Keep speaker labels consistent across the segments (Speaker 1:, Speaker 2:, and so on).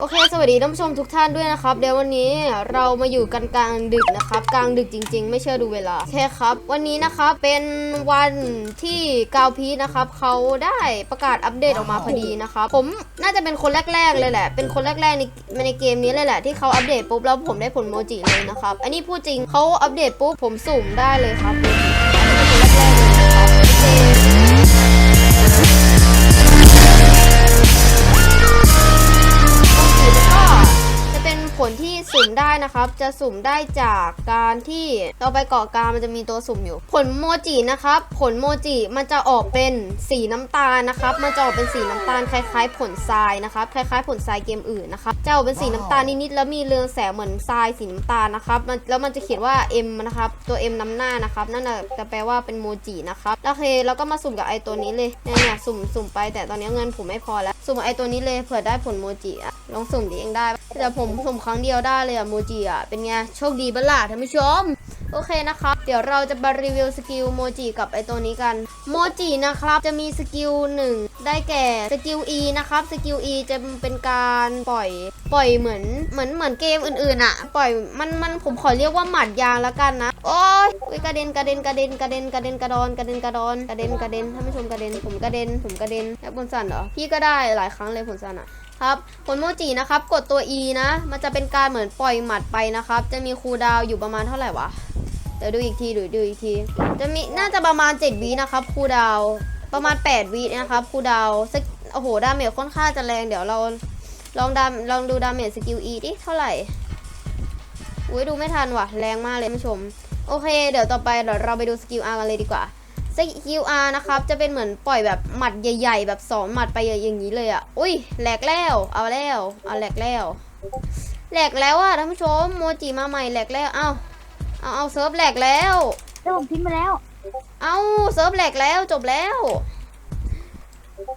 Speaker 1: โอเค สวัสดีท่านผู้ชมทุกท่านด้วยนะครับ เดี๋ยววันนี้เรามาอยู่กันกลางดึกนะครับ กลางดึกจริง ๆ ไม่เชื่อดูเวลา โอเคครับ วันนี้นะครับเป็นวันที่กาวพีนะครับเขาได้ประกาศอัปเดตออกมาพอดีนะครับ ผมน่าจะเป็นคนแรก ๆ เลยแหละ เป็นคนแรก ๆ ในในเกมนี้เลยแหละที่เขาอัปเดตปุ๊บแล้วผมได้ผลโมจิเลยนะครับ อันนี้พูดจริงเขาอัปเดตปุ๊บผมสุ่มได้เลยครับ นะครับ จะสุ่มได้จากการที่เราไปเกาะกลางมันจะมีตัวสุ่มอยู่ ผลโมจินะครับ ผลโมจิมันจะออกเป็นสีน้ำตาลนะครับ มันจะออกเป็นสีน้ำตาลคล้าย ๆ ผลทรายนะครับ คล้ายๆ ผลทรายเกมอื่นนะครับ จะออกเป็นสีน้ำตาลนิดๆแล้วมีเรืองแสงเหมือนทรายสีน้ำตาลนะครับมันแล้วมันจะเขียนว่า M นะครับ ตัว M นำหน้านะครับ นั่นจะแปลว่าเป็นโมจินะครับ โอเค แล้วก็มาสุ่มกับไอตัวนี้เลย เนี่ยสุ่มสุ่มไปแต่ตอนนี้เงินผมไม่พอแล้ว สุ่มไอตัวนี้เลยเผื่อได้ผลโมจิอะลองสุ่มดิเองได้แต่ผมสุ่มครั้งเดียวได้เลยอะโมจิอะเป็นไง โชคดีบ้าล่ะท่านผู้ชม โอเคนะครับ เดี๋ยวเราจะมารีวิวสกิลโมจิกับไอตัวนี้กัน โมจินะครับ จะมีสกิลหนึ่งได้แก่สกิล E นะครับ สกิล E จะเป็นการปล่อย ปล่อยเหมือน เหมือนเหมือนเกมอื่นๆอะ ปล่อย มันมันผมขอเรียกว่าหมัดยางแล้วกันนะ โอ้ยกระเด็นกระเด็นกระเด็นกระเด็นกระเด็นกระดอนกระเด็นกระดอนกระเด็นกระเด็นท่านผู้ชมกระเด็น ผมกระเด็น ผมกระเด็นแล้วผลสั่นเหรอ พี่ก็ได้หลายครั้งเลยผลสั่นอะ ครับผลโมจินะครับ กดตัว E นะ มันจะเป็นการเหมือนปล่อยหมัดไปนะครับ จะมีคูลดาวอยู่ประมาณเท่าไหร่วะ เดี๋ยวดูอีกทีดูดูอีกที จะมีน่าจะประมาณ 7วินะครับคูลดาวประมาณ 8วินะครับคูลดาวสักโอ้โห ดาเมจค่อนข้างจะแรง เดี๋ยวเราลองดามลองดูดาเมจสกิล E ดิเท่าไหร่อุ้ยดูไม่ทันว่ะ แรงมากเลยผู้ชม โอเค เดี๋ยวต่อไปเดี๋ยวเราไปดูสกิล R กันเลยดีกว่า สกิล R นะครับ จะเป็นเหมือนปล่อยแบบหมัดใหญ่ ๆ แบบสองหมัดไปอย่างนี้เลยอะ อุ้ยแหลกแล้ว เอาแล้วเอาแหลกแล้วแหลกแล้วอะท่านผู้ชมโมจิมาใหม่แหลกแล้ว เอ้าเอาเอาเซิร์ฟแหลกแล้ว
Speaker 2: เดี๋ยวผมพิมพ์มาแล้ว
Speaker 1: เอาเซิร์ฟแหลกแล้วจบแล้ว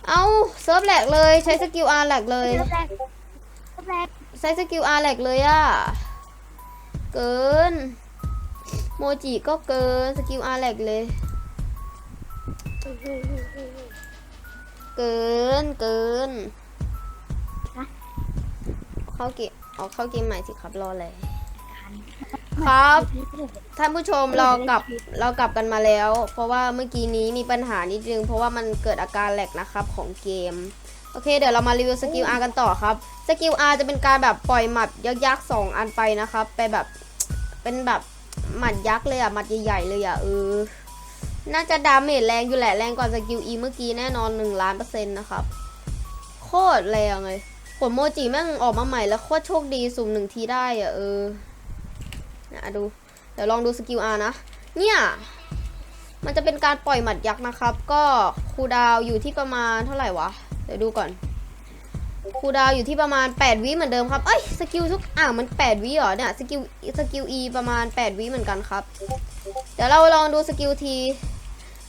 Speaker 1: เอาเซิร์ฟแหลกเลยใช้สกิล R แหลกเลย
Speaker 2: เริ่มแรกเริ่มแรก
Speaker 1: ใช้สกิล R แหลกเลยอะเกินโมจิก็เกินสกิล R แหลกเลย เกินเกินเข้าเกมเอาเข้าเกมใหม่สิครับรออะไรครับ ท่านผู้ชมเรากลับเรากลับกันมาแล้ว เพราะว่าเมื่อกี้นี้มีปัญหานิดนึงเพราะว่ามันเกิดอาการแหลกนะครับของเกมโอเคเดี๋ยวเรามารีวิวสกิล R กันต่อครับสกิล R จะเป็นการแบบปล่อยหมัดยักษ์สองอันไปนะครับ ไปแบบเป็นแบบหมัดยักษ์เลยอะหมัดใหญ่ๆเลยอะเออ น่าจะดาเมจแรงอยู่แหละแรงกว่าสกิล E เมื่อกี้แน่นอน1ล้านเปอร์เซ็นต์นะครับ โคตรแรงเลยผลโมจิแม่งออกมาใหม่แล้วโคตรโชคดีสุ่มหนึ่งทีได้อะเออนะดู เดี๋ยวลองดูสกิล R นะ เนี่ย มันจะเป็นการปล่อยหมัดยักษ์นะครับ ก็คูดาวอยู่ที่ประมาณเท่าไหร่วะ เดี๋ยวดูก่อนคูดาวอยู่ที่ประมาณ 8 วิเหมือนเดิมครับ เอ้ยสกิลทุกอ่ามัน 8 วิเหรอเนี่ยสกิลสกิลอ e ประมาณ 8 วิเหมือนกันครับ เดี๋ยวเราลองดูสกิล T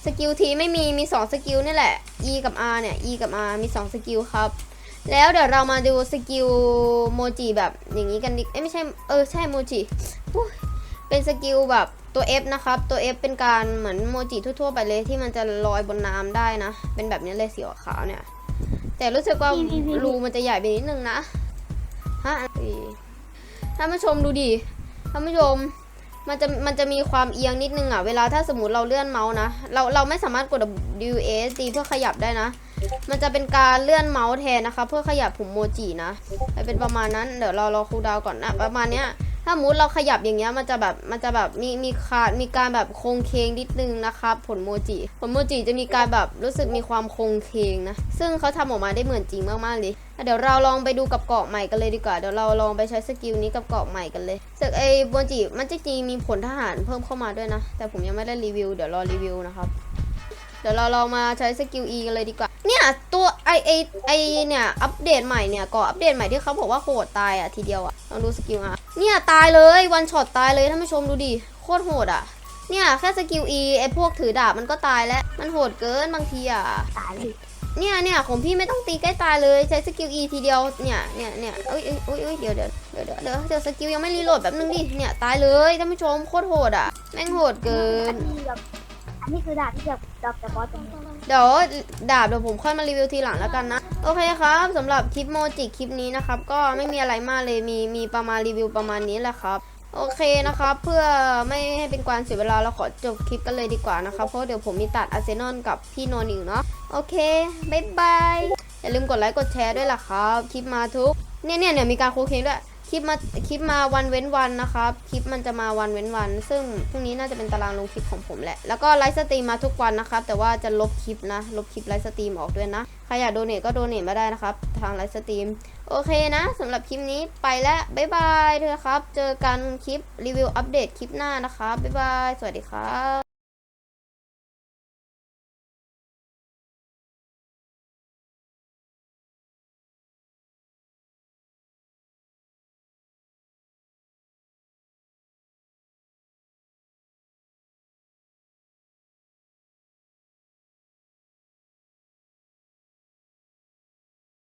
Speaker 1: สกิล T ไม่มีมี2สกิลนี่แหละ E กับ R เนี่ย E กับ R มี2สกิลครับ แล้วเดี๋ยวเรามาดูสกิลโมจิแบบอย่างนี้กันดิเอ้ยไม่ใช่เออใช่โมจิอุ๊ยเป็นสกิลแบบตัว F นะครับ ตัว F เป็นการเหมือนโมจิทั่วๆไปเลยที่มันจะลอยบนน้ำได้นะ เป็นแบบนี้เลยสีขาวๆเนี่ย แต่รู้สึกว่ารูมันจะใหญ่ไปนิดนึงนะฮะท่านผู้ชมดูดิท่านผู้ชม มันจะมันจะมีความเอียงนิดนึงอะ เวลาถ้าสมมติเราเลื่อนเมาส์นะ เราเราไม่สามารถกด W A S D เพื่อขยับได้นะ มันจะเป็นการเลื่อนเมาส์แทนนะคะ เพื่อขยับผมโมจินะจะเป็นประมาณนั้น เดี๋ยวเรารอครูดาวก่อนนะ ประมาณเนี้ย ถ้าสมมุติเราขยับอย่างเงี้ย มันจะแบบ มันจะแบบมีมีขาด มีการแบบโครงเคงนิดนึงนะครับผลโมจิ ผลโมจิจะมีการแบบรู้สึกมีความโครงเคงนะ ซึ่งเขาทำออกมาได้เหมือนจริงมากๆเลยเดี๋ยวเราลองไปดูกับเกาะใหม่กันเลยดีกว่า เดี๋ยวเราลองไปใช้สกิลนี้กับเกาะใหม่กันเลยสึกไอ้โมจิมันจริงมีผลทหารเพิ่มเข้ามาด้วยนะ แต่ผมยังไม่ได้รีวิว เดี๋ยวรอรีวิวนะครับ เดี๋ยวเราลองมาใช้สกิล E กันเลยดีกว่า เนี่ยตัวไอไอไอเนี่ยอัปเดตใหม่เนี่ยก่ออัปเดตใหม่ที่เขาบอกว่าโหดตายอะทีเดียวอะ ลองดูสกิล R เนี่ยตายเลยวันช็อตตายเลยท่านผู้ชมดูดิโคตรโหดอะ เนี่ยแค่สกิล E ไอพวกถือดาบมันก็ตายแล้ว มันโหดเกินบางทีอะ
Speaker 2: ตายเลย
Speaker 1: เนี่ยเนี่ยของพี่ไม่ต้องตีใกล้ตายเลยใช้สกิล E ทีเดียวเนี่ยเนี่ยเนี่ยเอ้ยเอ้ยเอ้ยเอ้ยเดี๋ยวเดี๋ยวเดี๋ยวเดี๋ยวเดี๋ยวเดี๋ยวสกิลยังไม่รีโหลดแบบนึงดิเนี่ยตายเลยท่านผู้ชมโคตรโหดอะแม่งโหดเกิ
Speaker 2: อั
Speaker 1: น
Speaker 2: นนี้แบบอันนี่คือดาบที่จะดอกแต่บอสตรงนี้
Speaker 1: เดี๋ยวดาบเดี๋ยวผมค่อยมารีวิวทีหลังแล้วกันนะ โอเคครับสำหรับคลิปโมจิคลิปนี้นะครับ ก็ไม่มีอะไรมากเลยมีมีประมาณรีวิวประมาณนี้แหละครับโอเคนะครับ เพื่อไม่ให้เป็นการเสียเวลาเราขอจบคลิปกันเลยดีกว่านะครับเพราะเดี๋ยวผมมีตัดอาร์เซนอลกับพี่โนนิวเนาะ โอเคบายบาย อย่าลืมกดไลค์กดแชร์ด้วยล่ะครับ คลิปมาทุก เนี่ยเนี่ยเนี่ยมีการโคเคนด้วย คลิปมา คลิปมาวันเว้นวันนะครับ คลิปมันจะมาวันเว้นวัน ซึ่งพรุ่งนี้น่าจะเป็นตารางลงคลิปของผมแหละ แล้วก็ไลฟ์สตรีมมาทุกวันนะครับ แต่ว่าจะลบคลิปนะ ลบคลิปไลฟ์สตรีมออกด้วยนะ ใครอยากโดเนทก็โดเนทมาได้นะครับ ทางไลฟ์สตรีม โอเคนะสำหรับคลิปนี้ไปแล้วบายบายเถอะครับ เจอกันคลิปรีวิวอัปเดตคลิปหน้านะครับบายบาย สวัสดีครับ